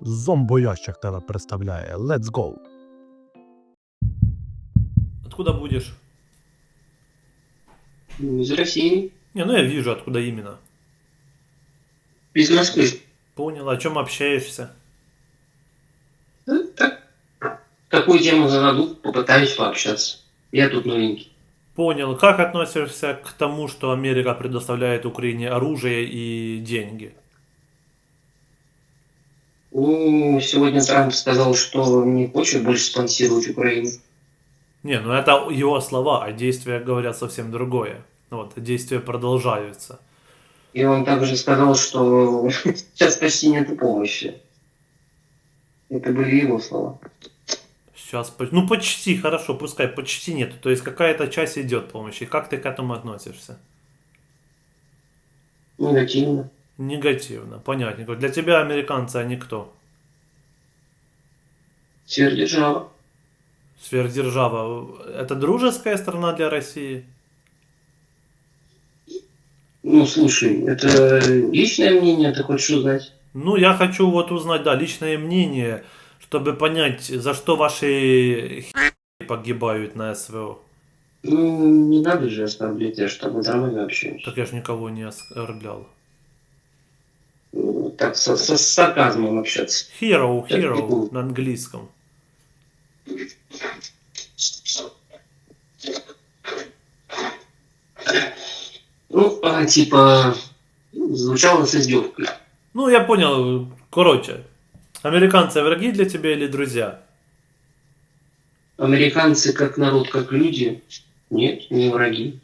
Зомбоящик тебе представляє. Let's go. Откуда будешь? Из России. Не, ну я вижу, откуда именно. Из Москвы. Понял, о чем общаешься? Так. Какую тему зададут, попытаюсь пообщаться. Я тут новенький. Понял. Как относишься к тому, что Америка предоставляет Украине оружие и деньги? Ну, сегодня Трамп сказал, что не хочет больше спонсировать Украину. Не, ну это его слова, а действия говорят совсем другое. Вот, действия продолжаются. И он также сказал, что сейчас почти нет помощи. Это были его слова. Сейчас, ну почти, хорошо, пускай почти нет. То есть какая-то часть идет помощи. Как ты к этому относишься? Негативно. Негативно, понятненько. Для тебя американцы, они кто? Сверхдержава. Сверхдержава. Это дружеская страна для России? Ну, слушай, это личное мнение, ты хочешь узнать? Ну, я хочу вот узнать, да, личное мнение, чтобы понять, за что ваши погибают на СВО. Ну, не надо же оскорблять, я что мы нормально общаемся. Так я ж никого не оскорблял. Ну, Так, со, со- с сарказмом общаться. Hero, hero на английском. Ну, а, типа, звучало с издевкой. Ну, я понял. Короче, американцы враги для тебя или друзья? Американцы как народ, как люди, нет, не враги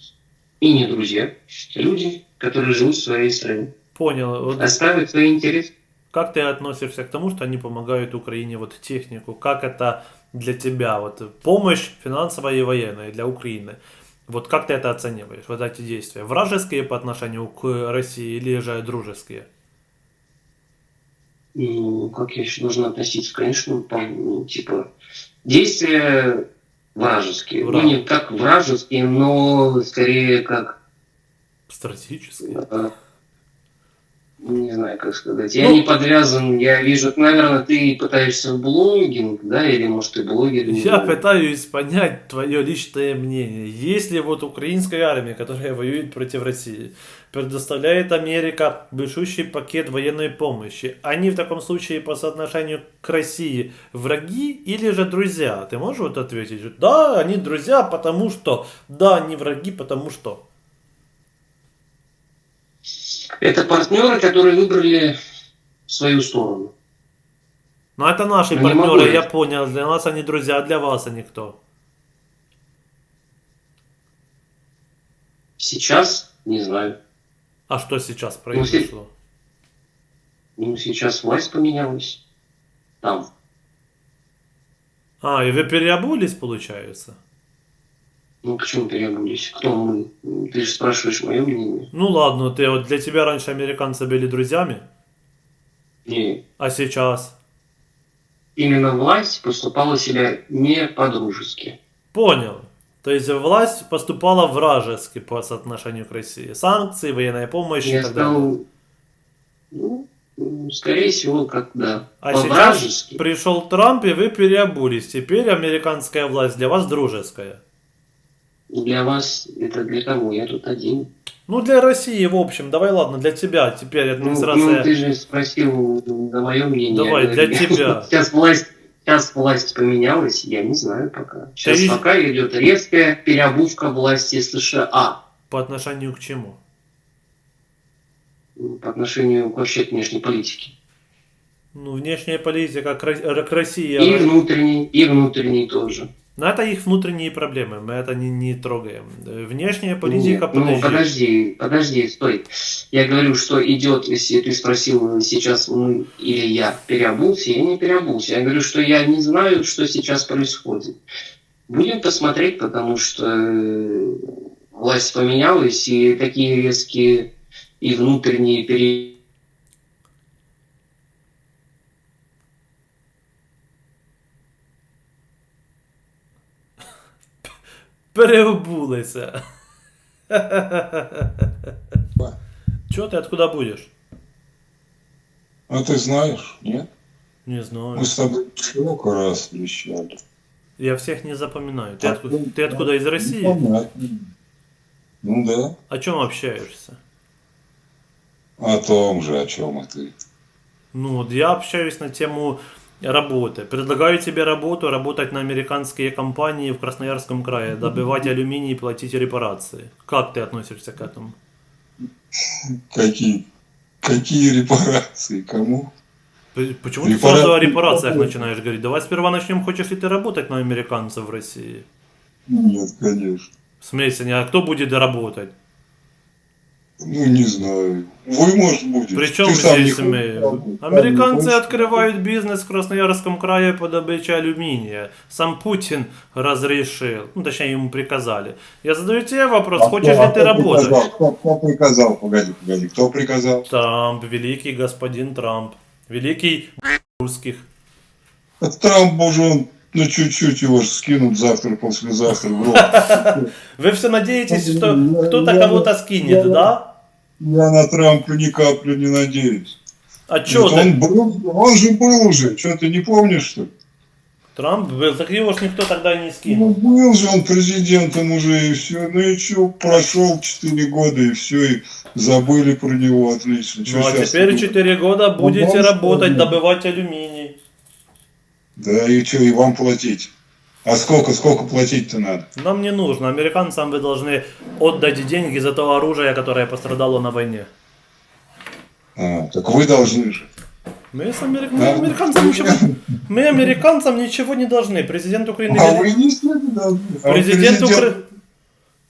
и не друзья. Люди, которые живут в своей стране. Понял. Вот Оставят свои интересы. как ты относишься к тому, что они помогают Украине вот технику? Как это для тебя? Вот помощь финансовая и военная для Украины. Вот как ты это оцениваешь, вот эти действия? Вражеские по отношению к России или же дружеские? Ну, как я еще должен относиться? Конечно, там, ну, типа, действия вражеские. Враг. Ну, не как вражеские, но скорее как Стратегические? э, не знаю, как сказать. Я Ну- не подвязан, я вижу, наверное, ты пытаешься в блогинг, да, или может ты блогер. Я знаю. пытаюсь понять твое личное мнение. Если вот украинская армия, которая воюет против России, предоставляет Америка большущий пакет военной помощи, они в таком случае по соотношению к России враги или же друзья? Ты можешь вот ответить? Да, они друзья, потому что. Да, они враги, потому что. Это партнеры, которые выбрали свою сторону. Но это наши Ну, не партнеры, я. понял. Для нас они друзья, а для вас они кто? Сейчас не знаю. А что сейчас Ну, произошло? Ну, сейчас власть поменялась. Там. А, и вы переобулись, получается? Ну, почему переобулись? Кто мы? Ну, Ты же спрашиваешь мое мнение. Ну ладно, ты вот для тебя раньше американцы были друзьями, Не. а сейчас? Именно власть поступала себя не по-дружески. Понял. То есть власть поступала вражески по соотношению к России. Санкции, военная помощь и Я так далее. сказал, ну, м, скорее всего, как да. А сейчас пришел Трамп, и вы переобулись. Теперь американская власть для вас дружеская. Для вас это для кого? Я тут один. Ну, для России, в общем, давай ладно, для тебя теперь Ну, администрация... ну, ты же спросил на мое мнение. Давай, для тебя. Сейчас власть, сейчас власть поменялась, я не знаю пока. Сейчас Ты- пока идет резкая переобувка власти США По отношению к чему? ну, по отношению вообще к внешней политике. Ну, внешняя политика к Ро- к России... И внутренней, и внутренней тоже. Но это их внутренние проблемы, мы это не, не трогаем. Э, Внешняя политика, Нет, ну, подожди. подожди, подожди, стой. Я говорю, что идет, если ты спросил сейчас мы или я переобулся, я не переобулся. Я говорю, что я не знаю, что сейчас происходит. Будем посмотреть, потому что э, власть поменялась, и такие резкие и внутренние пере... Переобулися. Чё ты откуда будешь? А ты знаешь, нет? Не знаю. Мы с тобой сколько раз встречали. Я всех не запоминаю. Ты, А откуда, ты- ты откуда, из Ну, России? понятно. Ну да. О чем общаешься? О том же, о чем и ты. Ну, вот я общаюсь на тему работы. Предлагаю тебе работу, работать на американские компании в Красноярском крае, добывать алюминий и платить репарации. Как ты относишься к этому? Какие, какие репарации, кому? Почему ты Репара- сразу о репарациях начинаешь говорить? Давай сперва начнем, хочешь ли ты работать на американцев в России? Нет, конечно. В смысле, а кто будет работать? Ну, не знаю. Вы, может, будете. Причем Ты сам не здесь хочешь мы? Американцы не хочешь? открывают бизнес в Красноярском крае по добыче алюминия. Сам Путин разрешил, ну точнее ему приказали. Я задаю тебе вопрос, А хочешь кто- ли а ты кто работать? приказал? Кто, кто приказал? Погоди, погоди. Кто приказал? Трамп, великий господин Трамп, великий русских. Это Трамп уже он, ну чуть-чуть его ж скинут завтра, послезавтра. Вы все надеетесь, Я- что кто-то кого-то скинет, да? Я на Трампа ни капли не надеюсь. А чё ты? он, был, он же был уже, что ты не помнишь, что ли? Трамп был, так его ж никто тогда не Ну, скинул. был же он президентом уже, и все. Ну и что, прошел 4 года, и все, и забыли про него, отлично. Чё Ну а теперь тут? 4 года будете он работать, добывать алюминий. Да, и что, и вам платить? А сколько, сколько платить-то надо? Нам не нужно. Американцам вы должны отдать деньги за то оружие, которое пострадало на войне. А, так вы должны же. Мы, с Амери- мы Да. американцам ничего, мы американцам ничего не должны. Президент Украины, А вы не должны. А президент, президент- Укра-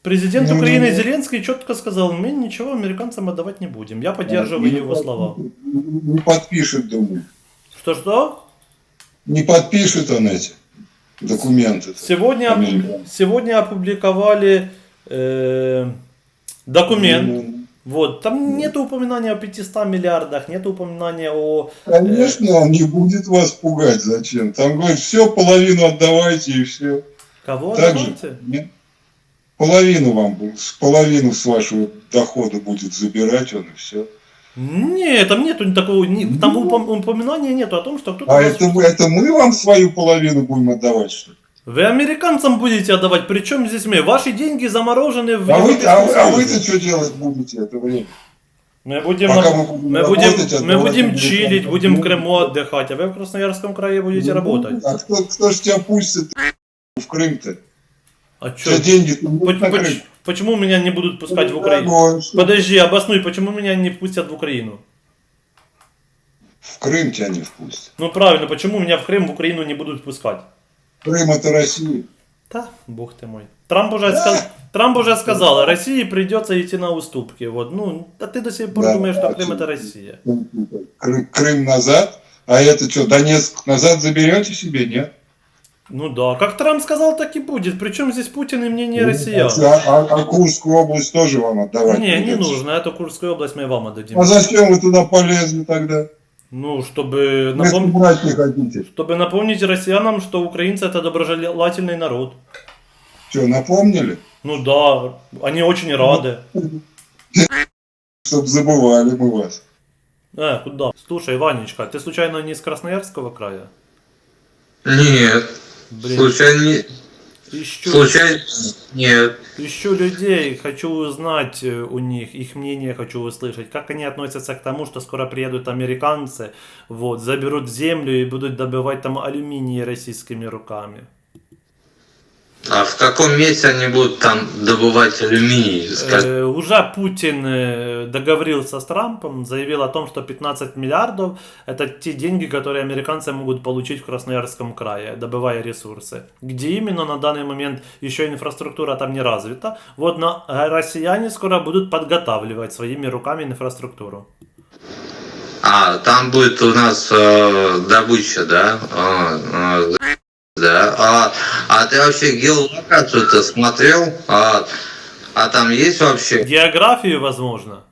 президент Ну, Украины ну. Зеленский четко сказал, мы ничего американцам отдавать не будем. Я поддерживаю не его под- слова. Не подпишет, думаю. Что-что? Не подпишет он эти документы. Сегодня, сегодня опубликовали э, документ. Ну, Вот, там нет упоминания о 500 миллиардах, нет упоминания о... Конечно, он не будет вас пугать. Зачем? Там говорит, все, половину отдавайте и все. Кого Так отдавайте? Половину вам, половину с вашего дохода будет забирать он и все. Нет, там нету такого, там упом- упоминания нету о том, что кто-то... А вас- это, это мы вам свою половину будем отдавать, что ли? Вы американцам будете отдавать, причем здесь мы? Ваши деньги заморожены в А, вы, Европейском а, вы- а вы-то что делать будете это время? Мы будем, Пока на- мы будем мы будем, мы будем чилить, будем в Крыму отдыхать, а вы в Красноярском крае будете Ну, работать. А кто, кто ж тебя пустит в Крым-то? А чё? тебя деньги Поч- Крым. Почему меня не будут пускать в Украину? Дорогой, что Подожди, обоснуй, почему меня не пустят в Украину? В Крым тебя не впустят. Ну правильно, почему меня в Крым, в Украину не будут пускать? Крым это Россия. Да, бог ты мой. Трамп уже, сказ- Трамп уже сказал, России придется идти на уступки. Вот, ну, а ты до сих пор Да, думаешь, что Крым это Россия. Кры- Крым назад. А это что, Донецк назад заберете себе, нет? Ну да, как Трамп сказал, так и будет. Причем здесь Путин и мне не Россия. А, а- а Курскую область тоже вам отдавать Не, не придется. нужно, эту Курскую область мы вам отдадим. А зачем вы туда полезли тогда? Ну, чтобы, напом- брать не хотите. чтобы напомнить россиянам, что украинцы это доброжелательный народ. Что, напомнили? Ну да, они очень рады. Чтоб забывали мы вас. Э, куда? Слушай, Ванечка, ты случайно не из Красноярского края? Нет, Блин, случайно не... ищу, Случайно нет. ищу людей, хочу узнать э, у них, их мнение хочу услышать, как они относятся к тому, что скоро приедут американцы, вот, заберут землю и будут добывать там алюминий российскими руками. А в каком месте они будут там добывать алюминий? Э, уже Путин э, договорился с Трампом, заявил о том, что 15 миллиардов это те деньги, которые американцы могут получить в Красноярском крае, добывая ресурсы. Где именно на данный момент еще инфраструктура там не развита. Вот но э, россияне скоро будут подготавливать своими руками инфраструктуру. А, там будет у нас э, добыча, да? А, а, да. А, а ты вообще геолокацию-то смотрел? А, а там есть вообще, Географию, возможно.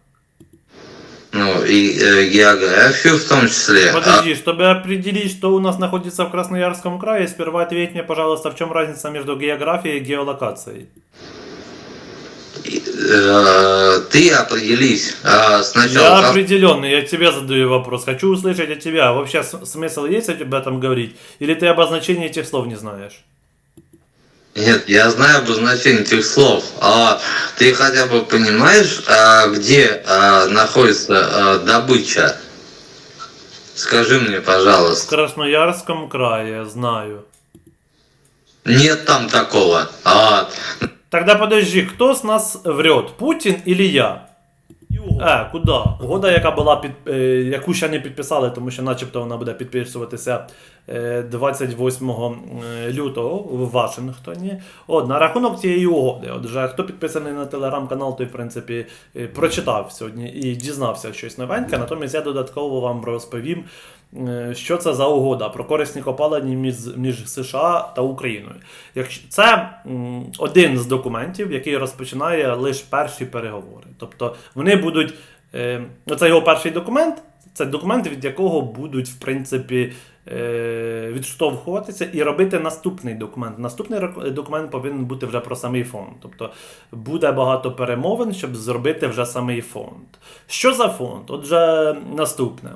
ну, и э, географию в том числе? А, Подожди, чтобы определить, что у нас находится в Красноярском крае, сперва ответь мне, пожалуйста, в чем разница между географией и геолокацией. Э, ты определись э, сначала. Я определенный, я тебе задаю вопрос. Хочу услышать от тебя. Вообще с- смысл есть об этом говорить? Или ты обозначение этих слов не знаешь? Нет, я знаю обозначение этих слов. А ты хотя бы понимаешь, а, где а, находится а, добыча? Скажи мне, В пожалуйста. Красноярском крае, знаю. Нет там такого. А, Тогда подожди, кто с нас врет, Путін или я? Е, куди? Угода, яка була під, е, яку ще не підписали, тому що начебто вона буде підписуватися е, 28 е, лютого в Вашингтоні. От, на рахунок цієї угоди. От вже хто підписаний на телеграм-канал, той, в принципі, е, прочитав сьогодні і дізнався щось новеньке. Натомість я додатково вам розповім, що це за угода про корисні копалені між, між США та Україною. Якщо це один з документів, який розпочинає лише перші переговори. Тобто вони будуть. Е, це його перший документ. Це документ, від якого будуть, в принципі, е, відштовхуватися і робити наступний документ. Наступний документ повинен бути вже про самий фонд. Тобто буде багато перемовин, щоб зробити вже самий фонд. Що за фонд? Отже, наступне.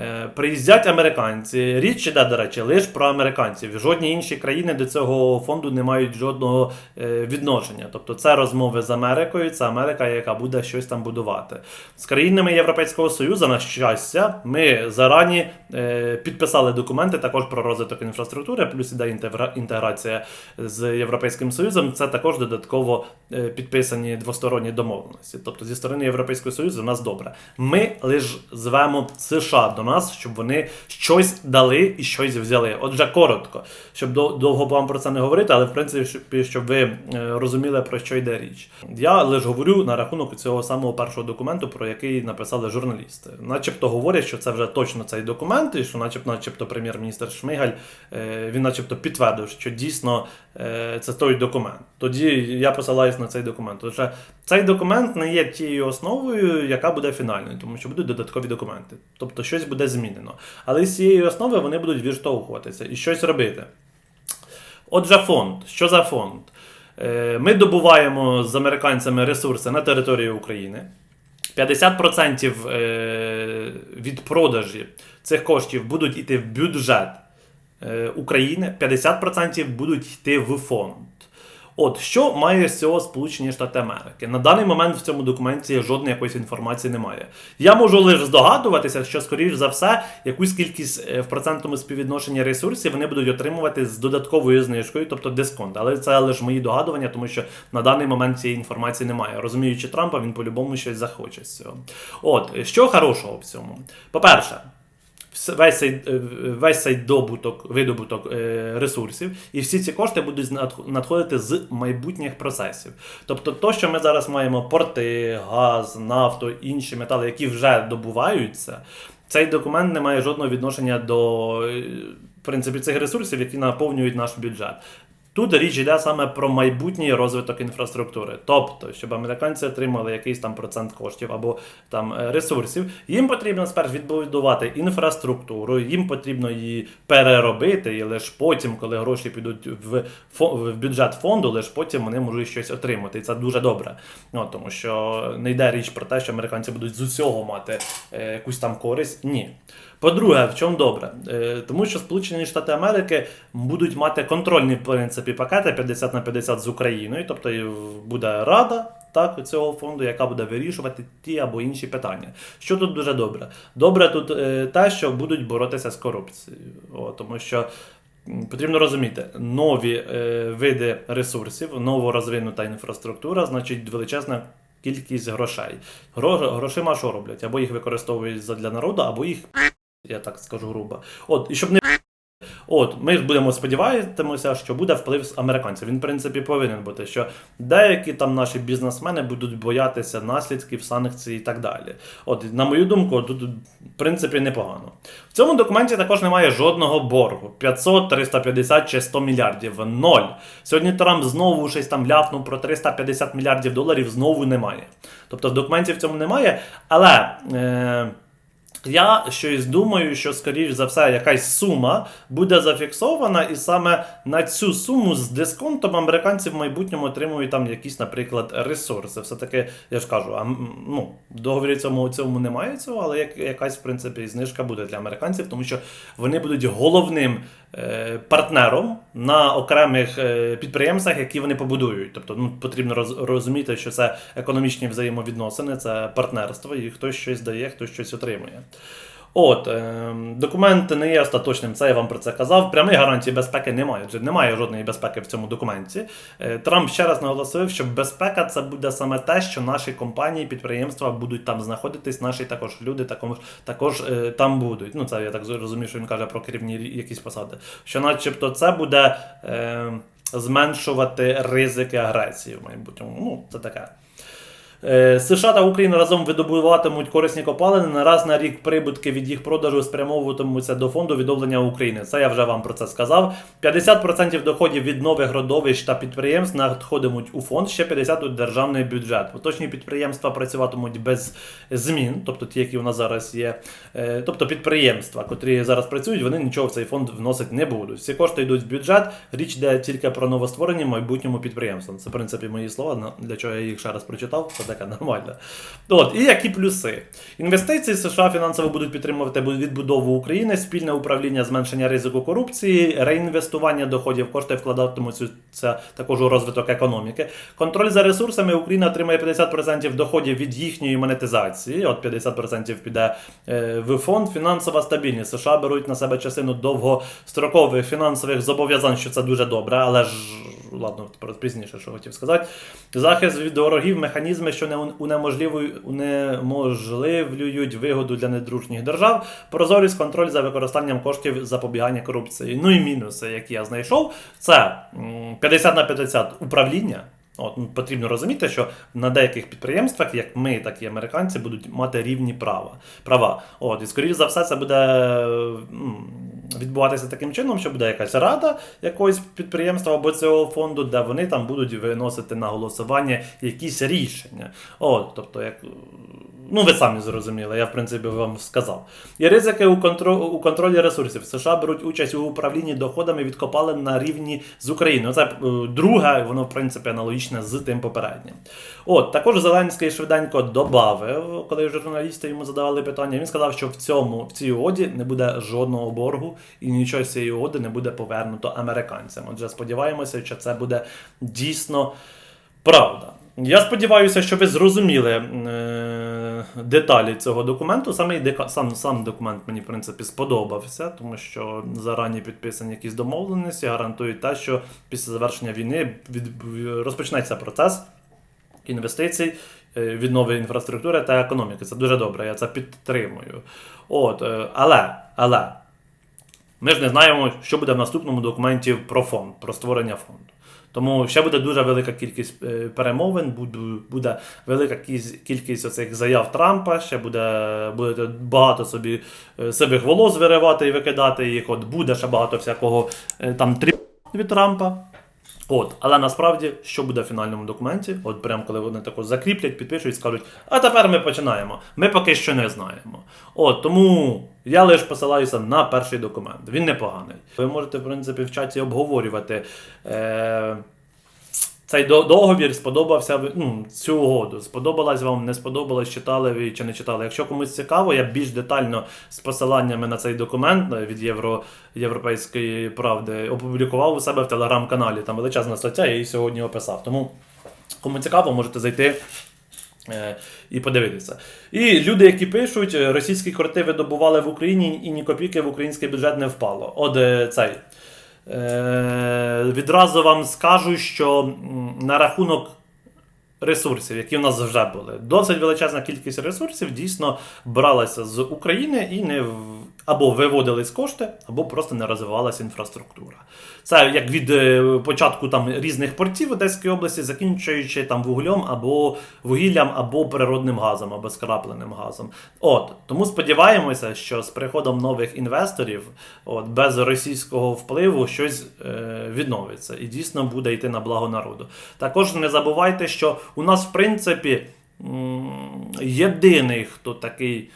Е, Приїздять американці. Річ іде, до речі, лише про американців. Жодні інші країни до цього фонду не мають жодного е, відношення. Тобто це розмови з Америкою, це Америка, яка буде щось там будувати. З країнами Європейського Союзу, на щастя, ми зарані е, підписали документи також про розвиток інфраструктури, плюс іде інтегра- інтеграція з Європейським Союзом. Це також додатково підписані двосторонні домовленості. Тобто зі сторони Європейського Союзу у нас добре. Ми лише звемо США до нас, щоб вони щось дали і щось взяли. Отже, коротко, щоб довго вам про це не говорити, але в принципі, щоб- ви е, розуміли про що йде річ. Я лише говорю на рахунок цього самого першого документу, про який написали журналісти. Начебто говорять, що це вже точно цей документ, і що, начебто, начебто, прем'єр-міністр Шмигаль е, він, начебто, підтвердив, що дійсно це той документ. Тоді я посилаюсь на цей документ. Отже, цей документ не є тією основою, яка буде фінальною, тому що будуть додаткові документи. Тобто щось буде змінено. Але з цієї основи вони будуть відштовхуватися і щось робити. Отже, фонд. Що за фонд? Е, Ми добуваємо з американцями ресурси на території України. 50% е, від продажі цих коштів будуть йти в бюджет е, України, 50% будуть йти в фонд. От що має з цього Сполучені Штати Америки? На даний момент в цьому документі жодної якоїсь інформації немає. Я можу лише здогадуватися, що, скоріш за все, якусь кількість е, в процентному співвідношенні ресурсів вони будуть отримувати з додатковою знижкою, тобто дисконт. Але це лише мої догадування, тому що на даний момент цієї інформації немає. Розуміючи Трампа, він по-любому щось захоче з цього. От що хорошого в цьому? По-перше, вс- весь цей, е, весь цей добуток, видобуток е, ресурсів, і всі ці кошти будуть надх- надходити з майбутніх процесів. Тобто, то, що ми зараз маємо порти, газ, нафту, інші метали, які вже добуваються, цей документ не має жодного відношення до е, в принципі, цих ресурсів, які наповнюють наш бюджет. Тут річ йде саме про майбутній розвиток інфраструктури. Тобто, щоб американці отримали якийсь там процент коштів або там е, ресурсів, їм потрібно спершу відбудувати інфраструктуру, їм потрібно її переробити, і лише потім, коли гроші підуть в, в бюджет фонду, лише потім вони можуть щось отримати. І це дуже добре. Ну, тому що не йде річ про те, що американці будуть з усього мати е, якусь там користь. Ні. По-друге, в чому добре? Е, тому що Сполучені Штати Америки будуть мати контрольні в принципі пакети 50 на 50 з Україною, тобто буде рада так, цього фонду, яка буде вирішувати ті або інші питання. Що тут дуже добре? Добре тут е, те, що будуть боротися з корупцією, О, тому що. Потрібно розуміти, нові е, види ресурсів, новорозвинута інфраструктура, значить величезна кількість грошей. Гро, грошима що роблять? Або їх використовують задля народу, або їх я так скажу грубо. От, і щоб не От, ми будемо сподіватися, що буде вплив з американців. Він, в принципі, повинен бути, що деякі там наші бізнесмени будуть боятися наслідків, санкцій і так далі. От, на мою думку, тут, в принципі, непогано. В цьому документі також немає жодного боргу: 500, 350 чи 100 мільярдів. Ноль. Сьогодні Трамп знову щось там ляпнув про 350 мільярдів доларів, знову немає. Тобто в документі в цьому немає, але. Е- Я щось думаю, що, скоріш за все, якась сума буде зафіксована, і саме на цю суму з дисконтом американці в майбутньому отримують там якісь, наприклад, ресурси. Все-таки, я ж кажу, а, ну, договорі цьому, цьому немає цього, але як, якась, в принципі, знижка буде для американців, тому що вони будуть головним партнером на окремих е, підприємствах, які вони побудують. Тобто ну, потрібно роз, розуміти, що це економічні взаємовідносини, це партнерство, і хтось щось дає, хтось щось отримує. От, е, документ не є остаточним, це я вам про це казав. Прямих гарантій безпеки немає. Адже немає жодної безпеки в цьому документі. Е, Трамп ще раз наголосив, що безпека це буде саме те, що наші компанії, підприємства будуть там знаходитись, наші також люди також, також е, там будуть. Ну, це я так розумію, що він каже про керівні якісь посади. Що, начебто, це буде е, зменшувати ризики агресії в майбутньому. Ну, це таке. Е, США та Україна разом видобуватимуть корисні копалини. На раз на рік прибутки від їх продажу спрямовуватимуться до фонду відновлення України. Це я вже вам про це сказав. 50% доходів від нових родовищ та підприємств надходитимуть у фонд, ще 50% у державний бюджет. Поточні підприємства працюватимуть без змін, тобто ті, які у нас зараз є. Е, Тобто підприємства, котрі зараз працюють, вони нічого в цей фонд вносити не будуть. Всі кошти йдуть в бюджет. Річ йде тільки про новостворені майбутньому підприємства. Це, в принципі, мої слова. Для чого я їх ще раз прочитав. Це таке нормально. От, і які плюси? Інвестиції США фінансово будуть підтримувати відбудову України, спільне управління зменшення ризику корупції, реінвестування доходів, кошти вкладатимуться також у розвиток економіки. Контроль за ресурсами Україна отримає 50% доходів від їхньої монетизації. От 50% піде е, в фонд. Фінансова стабільність. США беруть на себе частину довгострокових фінансових зобов'язань, що це дуже добре, але ж ладно, пізніше, що хотів сказати. Захист від ворогів, механізми, що не унеможливлюють вигоду для недружніх держав, прозорість, контроль за використанням коштів запобігання корупції. Ну і мінуси, які я знайшов, це м, 50 на 50 управління. От, ну, потрібно розуміти, що на деяких підприємствах, як ми, так і американці, будуть мати рівні права. права. От, і скоріш за все, це буде відбуватися таким чином, що буде якась рада якогось підприємства або цього фонду, де вони там будуть виносити на голосування якісь рішення. От, тобто, як. Ну, ви самі зрозуміли, я в принципі вам сказав. І ризики у, контро... у контролі ресурсів. США беруть участь у управлінні доходами від копалин на рівні з Україною. Це е, друге, воно в принципі аналогічне з тим попереднім. От також Зеленський швиденько додав, коли журналісти йому задавали питання. Він сказав, що в цьому в цій угоді не буде жодного боргу і нічого з цієї угоди не буде повернуто американцям. Отже, сподіваємося, що це буде дійсно правда. Я сподіваюся, що ви зрозуміли е, деталі цього документу. Саме сам, сам документ мені, в принципі, сподобався, тому що зарані підписані якісь домовленості гарантують те, що після завершення війни від, розпочнеться процес інвестицій, е, віднови інфраструктури та економіки. Це дуже добре, я це підтримую. От, е, але, але ми ж не знаємо, що буде в наступному документі про фонд, про створення фонду. Тому ще буде дуже велика кількість е, перемовин, буде, велика кількість оцих заяв Трампа, ще буде, буде багато собі е, себе волос виривати і викидати їх. От буде ще багато всякого е, там тріп від Трампа. От, але насправді, що буде в фінальному документі, от прямо коли вони тако закріплять, підпишуть, скажуть, а тепер ми починаємо. Ми поки що не знаємо. От тому я лише посилаюся на перший документ. Він непоганий. Ви можете, в принципі, в чаті обговорювати. Е- цей договір сподобався ну, цю угоду. Сподобалась вам, не сподобалась, читали ви чи не читали. Якщо комусь цікаво, я більш детально з посиланнями на цей документ е, від Євро, Європейської правди опублікував у себе в телеграм-каналі. Там величезна стаття, я її сьогодні описав. Тому кому цікаво, можете зайти. е, І подивитися. І люди, які пишуть, е, російські корти видобували в Україні і ні копійки в український бюджет не впало. От цей. Е, відразу вам скажу, що на рахунок ресурсів, які в нас вже були, досить величезна кількість ресурсів дійсно бралася з України і не в- або виводились кошти, або просто не розвивалася інфраструктура. Це як від е, початку там різних портів в Одеській області, закінчуючи там вуглем або вугіллям, або природним газом, або скрапленим газом. От тому сподіваємося, що з приходом нових інвесторів, от без російського впливу, щось е, відновиться і дійсно буде йти на благо народу. Також не забувайте, що у нас в принципі єдиний, хто такий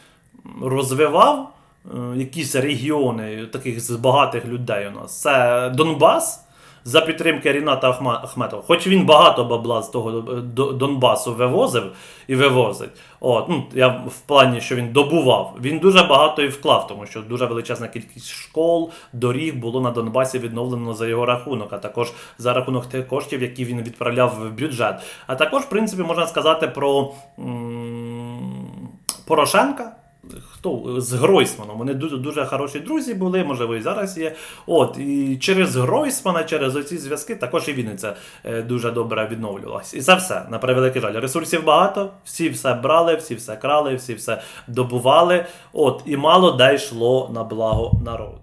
розвивав якісь регіони таких з багатих людей у нас. Це Донбас. За підтримки Ріната Ахметова. Хоч він багато бабла з того е, До- Донбасу вивозив і вивозить. От, ну, я в плані, що він добував. Він дуже багато і вклав, тому що дуже величезна кількість школ, доріг було на Донбасі відновлено за його рахунок, а також за рахунок тих коштів, які він відправляв в бюджет. А також, в принципі, можна сказати про м, Порошенка. Хто з Гройсманом? Вони дуже дуже хороші друзі були, можливо, і зараз є. От і через Гройсмана, через оці зв'язки, також і Вінниця е, дуже добре відновлювалася. І це все на превеликий жаль. Ресурсів багато, всі все брали, всі все крали, всі все добували. От і мало де йшло на благо народу.